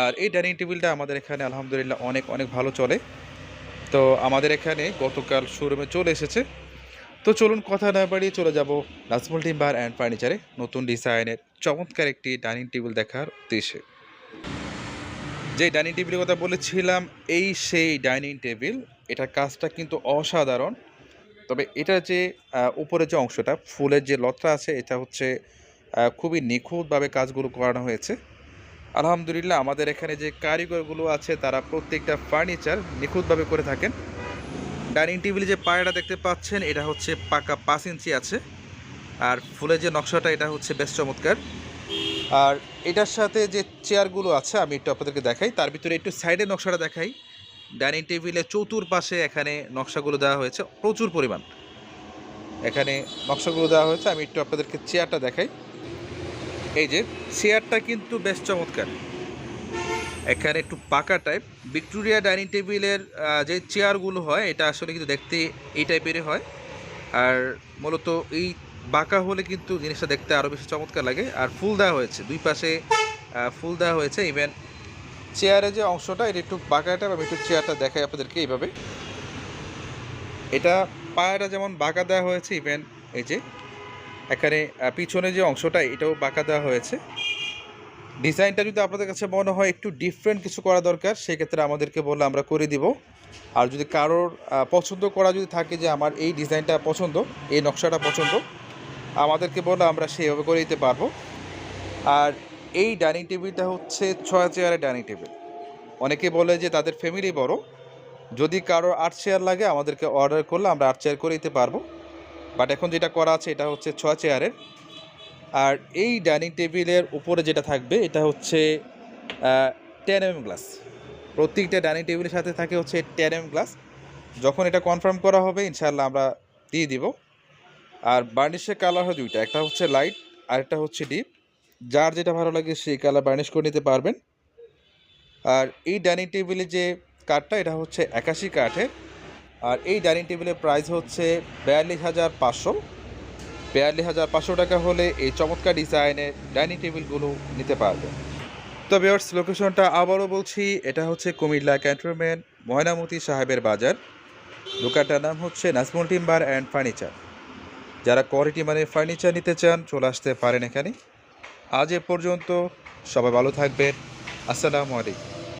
আর এই ডাইনিং টেবিলটা আমাদের এখানে আলহামদুলিল্লাহ অনেক অনেক ভালো চলে। তো আমাদের এখানে গতকাল শোরুমে চলে এসেছে। তো চলুন কথা না বাড়িয়ে চলে যাব নাজমুল টিম্বার অ্যান্ড ফার্নিচারে। নতুন ডিজাইনের চমৎকার একটি ডাইনিং টেবিল দেখার উদ্দেশ্যে। যে ডাইনিং টেবিলের কথা বলেছিলাম, এই সেই ডাইনিং টেবিল, এটার কাজটা কিন্তু অসাধারণ। তবে এটা যে উপরে যে অংশটা, ফুলের যে লতটা আছে, এটা হচ্ছে খুবই নিখুঁতভাবে কাজগুলো করানো হয়েছে। আলহামদুলিল্লাহ, আমাদের এখানে যে কারিগরগুলো আছে, তারা প্রত্যেকটা ফার্নিচার নিখুঁতভাবে করে থাকেন। ডাইনিং টেবিলে যে পায়রা দেখতে পাচ্ছেন, এটা হচ্ছে পাকা পাঁচ ইঞ্চি আছে। আর ফুলের যে নকশাটা, এটা হচ্ছে বেশ চমৎকার। আর এটার সাথে যে চেয়ারগুলো আছে, আমি একটু আপনাদেরকে দেখাই। তার ভিতরে একটু সাইডের নকশাটা দেখাই। ডাইনিং টেবিলে চতুর পাশে এখানে নকশাগুলো দেওয়া হয়েছে, প্রচুর পরিমাণ। এখানে নকশাগুলো দেওয়া হয়েছে, আমি একটু আপনাদেরকে চেয়ারটা দেখাই। এই যে, চেয়ারটা কিন্তু বেশ চমৎকার। এখানে একটু পাকা টাইপ ভিক্টোরিয়া ডাইনিং টেবিলের যে চেয়ারগুলো হয়, এটা আসলে কিন্তু দেখতে এই টাইপেরই হয়। আর মূলত এই বাঁকা হলে কিন্তু জিনিসটা দেখতে আরও বেশি চমৎকার লাগে। আর ফুল দেওয়া হয়েছে, দুই পাশে ফুল দেওয়া হয়েছে। ইভেন চেয়ারের যে অংশটা, এটা একটু বাঁকা টাইপ আমি একটু চেয়ারটা দেখাই আপনাদেরকে এইভাবে। এটা পায়েটা যেমন বাঁকা দেওয়া হয়েছে ইভেন এই যে এখানে পিছনে যে অংশটা, এটাও বাঁকা দেওয়া হয়েছে। ডিজাইনটা যদি আপনাদের কাছে মনে হয় একটু ডিফারেন্ট কিছু করা দরকার, সেক্ষেত্রে আমাদেরকে বললে আমরা করে দিব। আর যদি কারোর পছন্দ করা যদি থাকে যে আমার এই ডিজাইনটা পছন্দ, এই নকশাটা পছন্দ, আমাদেরকে বললে আমরা সেইভাবে করে দিতে পারব। আর এই ডাইনিং টেবিলটা হচ্ছে ছয় চেয়ারের ডাইনিং টেবিল। অনেকে বলে যে তাদের ফ্যামিলি বড়। যদি কারোর আট চেয়ার লাগে, আমাদেরকে অর্ডার করলে আমরা আট চেয়ার করে দিতে পারব। বাট এখন যেটা করা আছে, এটা হচ্ছে ছয় চেয়ারের আর এই ডাইনিং টেবিলের উপরে যেটা থাকবে, এটা হচ্ছে টেন এম গ্লাস প্রত্যেকটা ডাইনিং টেবিলের সাথে থাকে হচ্ছে টেন এম গ্লাস যখন এটা কনফার্ম করা হবে ইনশাল্লাহ আমরা দিয়ে দিব। আর বার্নিশের কালার হয় দুইটা, একটা হচ্ছে লাইট আর একটা হচ্ছে ডিপ যার যেটা ভালো লাগে, সেই কালার বার্নিশ করে নিতে পারবেন। আর এই ডাইনিং টেবিলে যে কাঠটা এটা হচ্ছে একাশি কাঠের। আর এই ডাইনিং টেবিলের প্রাইস হচ্ছে বিয়াল্লিশ হাজার পাঁচশো। বিয়াল্লিশ হাজার পাঁচশো টাকা হলে এই চমৎকার ডিজাইনের ডাইনিং টেবিলগুলো নিতে পারবে। তো ভিউয়ার্স, লোকেশনটা আবারও বলছি, এটা হচ্ছে কুমিল্লা ক্যান্টনমেন্ট, ময়নামতি সাহেবের বাজার। দোকানটার নাম হচ্ছে নাজমুল টিম্বার অ্যান্ড ফার্নিচার। যারা কোয়ালিটি মানে ফার্নিচার নিতে চান, চলে আসতে পারেন এখানে। আজ এ পর্যন্ত সবাই ভালো থাকবেন। আসসালামু আলাইকুম।